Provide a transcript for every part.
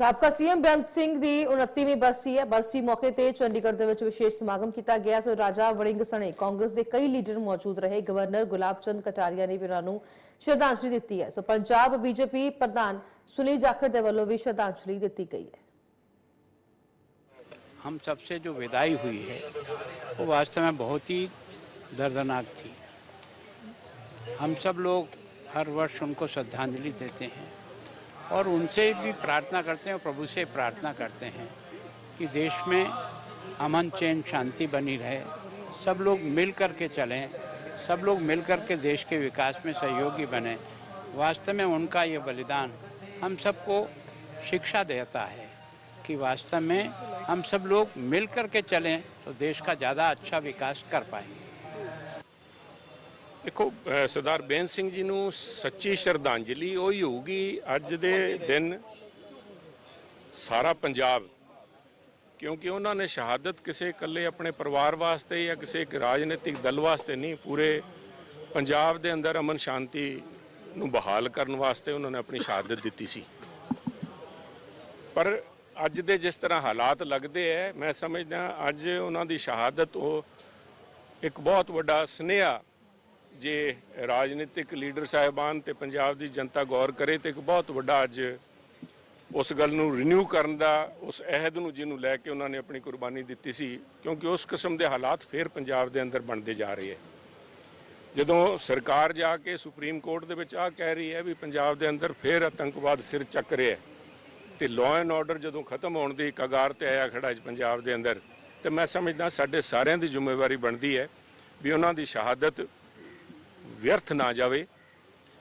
ਸਾਬਕਾ ਸੀਐਮ ਬੇਅੰਤ ਸਿੰਘ ਦੀ 29ਵੀਂ ਬਰਸੀ ਹੈ ਬਰਸੀ ਮੌਕੇ ਤੇ ਚੰਡੀਗੜ੍ਹ ਦੇ ਵਿੱਚ ਵਿਸ਼ੇਸ਼ ਸਮਾਗਮ ਕੀਤਾ ਗਿਆ ਸੋ ਰਾਜਾ ਵੜਿੰਗ ਸਣੇ ਕਾਂਗਰਸ ਦੇ ਕਈ ਲੀਡਰ ਮੌਜੂਦ ਰਹੇ ਗਵਰਨਰ ਗੁਲਾਬ ਚੰਦ ਕਟਾਰੀਆ ਨੇ ਵੀ ਉਹਨਾਂ ਨੂੰ ਸ਼ਰਧਾਂਜਲੀ ਦਿੱਤੀ ਹੈ ਸੋ ਪੰਜਾਬ ਬੀਜੇਪੀ ਪ੍ਰਧਾਨ ਸੁਨੀਲ ਜਾਖੜ ਦੇ ਵੱਲੋਂ ਵੀ ਸ਼ਰਧਾਂਜਲੀ ਦਿੱਤੀ ਗਈ ਹੈ हम सबसे जो विदाई हुई है वो वास्तव में बहुत ही दर्दनाक थी हम सब लोग हर वर्ष उनको श्रद्धांजलि देते हैं और उनसे भी प्रार्थना करते हैं और प्रभु से प्रार्थना करते हैं कि देश में अमन चैन शांति बनी रहे। सब लोग मिल कर के चलें, सब लोग मिल कर के देश के विकास में सहयोगी बने। वास्तव में उनका ये बलिदान हम सबको शिक्षा देता है कि वास्तव में हम सब लोग मिल कर के चलें तो देश का ज़्यादा अच्छा विकास कर पाएँगे। ਦੇਖੋ ਸਰਦਾਰ ਬੇਨ ਸਿੰਘ ਜੀ ਨੂੰ ਸੱਚੀ ਸ਼ਰਧਾਂਜਲੀ ਉਹੀ ਹੋਊਗੀ ਅੱਜ ਦੇ ਦਿਨ ਸਾਰਾ ਪੰਜਾਬ। ਕਿਉਂਕਿ ਉਹਨਾਂ ਨੇ ਸ਼ਹਾਦਤ ਕਿਸੇ ਇਕੱਲੇ ਆਪਣੇ ਪਰਿਵਾਰ ਵਾਸਤੇ ਜਾਂ ਕਿਸੇ ਇੱਕ ਰਾਜਨੀਤਿਕ ਦਲ ਵਾਸਤੇ ਨਹੀਂ, ਪੂਰੇ ਪੰਜਾਬ ਦੇ ਅੰਦਰ ਅਮਨ ਸ਼ਾਂਤੀ ਨੂੰ ਬਹਾਲ ਕਰਨ ਵਾਸਤੇ ਉਹਨਾਂ ਨੇ ਆਪਣੀ ਸ਼ਹਾਦਤ ਦਿੱਤੀ ਸੀ। ਪਰ ਅੱਜ ਦੇ ਜਿਸ ਤਰ੍ਹਾਂ ਹਾਲਾਤ ਲੱਗਦੇ ਐ, ਮੈਂ ਸਮਝਦਾ ਅੱਜ ਉਹਨਾਂ ਦੀ ਸ਼ਹਾਦਤ ਉਹ ਇੱਕ ਬਹੁਤ ਵੱਡਾ ਸੁਨੇਹਾ ਜੇ ਰਾਜਨੀਤਿਕ ਲੀਡਰ ਸਾਹਿਬਾਨ ਤੇ ਪੰਜਾਬ ਦੀ ਜਨਤਾ ਗੌਰ ਕਰੇ ਤੇ ਇੱਕ ਬਹੁਤ ਵੱਡਾ ਅੱਜ ਉਸ ਗੱਲ ਨੂੰ ਰੀਨਿਊ ਕਰਨ ਦਾ, ਉਸ ਅਹਿਦ ਨੂੰ ਜਿਹਨੂੰ ਲੈ ਕੇ ਉਹਨਾਂ ਨੇ ਆਪਣੀ ਕੁਰਬਾਨੀ ਦਿੱਤੀ ਸੀ, ਕਿਉਂਕਿ ਉਸ ਕਿਸਮ ਦੇ ਹਾਲਾਤ ਫੇਰ ਪੰਜਾਬ ਦੇ ਅੰਦਰ ਬਣਦੇ ਜਾ ਰਹੇ ਹੈ। ਜਦੋਂ ਸਰਕਾਰ ਜਾ ਕੇ ਸੁਪਰੀਮ ਕੋਰਟ ਦੇ ਵਿੱਚ ਆ ਕਹਿ ਰਹੀ ਹੈ ਵੀ ਪੰਜਾਬ ਦੇ ਅੰਦਰ ਫੇਰ ਆਤੰਕਵਾਦ ਸਿਰ ਚੱਕ ਰਿਹਾ ਹੈ ਤੇ ਲਾਅ ਐਂਡ ਆਰਡਰ ਜਦੋਂ ਖਤਮ ਹੋਣ ਦੀ ਕਗਾਰ ਤੇ ਆਇਆ ਖੜਾ ਅੱਜ ਪੰਜਾਬ ਦੇ ਅੰਦਰ, ਤੇ ਮੈਂ ਸਮਝਦਾ ਸਾਡੇ ਸਾਰਿਆਂ ਦੀ ਜ਼ਿੰਮੇਵਾਰੀ ਬਣਦੀ ਹੈ ਵੀ ਉਹਨਾਂ ਦੀ ਸ਼ਹਾਦਤ ਵਿਅਰਥ ਨਾ ਜਾਵੇ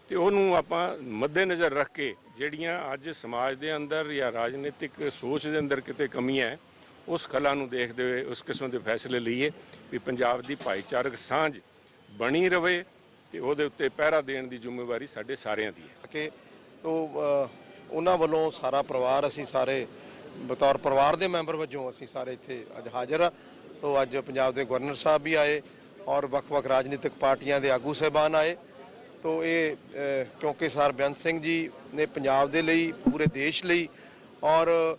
ਤੇ ਉਹਨੂੰ ਆਪਾਂ ਮੱਦੇਨਜ਼ਰ ਰੱਖ ਕੇ ਜਿਹੜੀਆਂ ਅੱਜ ਸਮਾਜ ਦੇ ਅੰਦਰ ਜਾਂ ਰਾਜਨੀਤਿਕ ਸੋਚ ਦੇ ਅੰਦਰ ਕਿਤੇ ਕਮੀਆਂ ਹੈ, ਉਸ ਖਲਾ ਨੂੰ ਦੇਖਦੇ ਹੋਏ, ਉਸ ਕਿਸਮ ਦੇ ਫੈਸਲੇ ਲਈਏ ਵੀ ਪੰਜਾਬ ਦੀ ਭਾਈਚਾਰਕ ਸਾਂਝ ਬਣੀ ਰਵੇ ਤੇ ਉਹਦੇ ਉੱਤੇ ਪਹਿਰਾ ਦੇਣ ਦੀ ਜ਼ਿੰਮੇਵਾਰੀ ਸਾਡੇ ਸਾਰਿਆਂ ਦੀ ਹੈ। ਕਿ ਉਹ ਉਹਨਾਂ ਵੱਲੋਂ ਸਾਰਾ ਪਰਿਵਾਰ, ਅਸੀਂ ਸਾਰੇ ਬਤੌਰ ਪਰਿਵਾਰ ਦੇ ਮੈਂਬਰ ਵਜੋਂ ਅਸੀਂ ਸਾਰੇ ਇੱਥੇ ਅੱਜ ਹਾਜ਼ਰ ਆ ਤੋਂ ਅੱਜ ਪੰਜਾਬ ਦੇ ਗਵਰਨਰ ਸਾਹਿਬ ਵੀ ਆਏ ਔਰ ਵੱਖ-ਵੱਖ ਰਾਜਨੀਤਿਕ ਪਾਰਟੀਆਂ ਦੇ ਆਗੂ ਸਹਿਬਾਨ ਆਏ। ਤੋਂ ਇਹ ਕਿਉਂਕਿ ਸਰ ਬੇਅੰਤ ਸਿੰਘ ਜੀ ਨੇ ਪੰਜਾਬ ਦੇ ਲਈ, ਪੂਰੇ ਦੇਸ਼ ਲਈ ਔਰ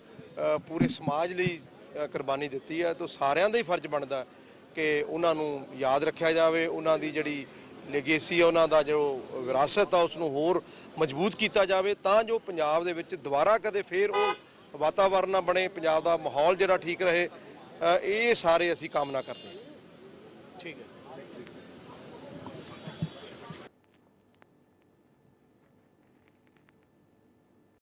ਪੂਰੇ ਸਮਾਜ ਲਈ ਕੁਰਬਾਨੀ ਦਿੱਤੀ ਹੈ। ਤੋਂ ਸਾਰਿਆਂ ਦਾ ਹੀ ਫਰਜ਼ ਬਣਦਾ ਕਿ ਉਹਨਾਂ ਨੂੰ ਯਾਦ ਰੱਖਿਆ ਜਾਵੇ। ਉਹਨਾਂ ਦੀ ਜਿਹੜੀ ਲੈਗੇਸੀ ਹੈ ਉਹਨਾਂ ਦਾ ਜੋ ਵਿਰਾਸਤ ਆ ਉਸ ਨੂੰ ਹੋਰ ਮਜ਼ਬੂਤ ਕੀਤਾ ਜਾਵੇ। ਤਾਂ ਜੋ ਪੰਜਾਬ ਦੇ ਵਿੱਚ ਦੁਬਾਰਾ ਕਦੇ ਫੇਰ ਉਹ ਵਾਤਾਵਰਨ ਨਾ ਬਣੇ, ਪੰਜਾਬ ਦਾ ਮਾਹੌਲ ਜਿਹੜਾ ਠੀਕ ਰਹੇ। ਇਹ ਸਾਰੇ ਅਸੀਂ ਕਾਮਨਾ ਕਰਦੇ ਹਾਂ। ਠੀਕ ਹੈ।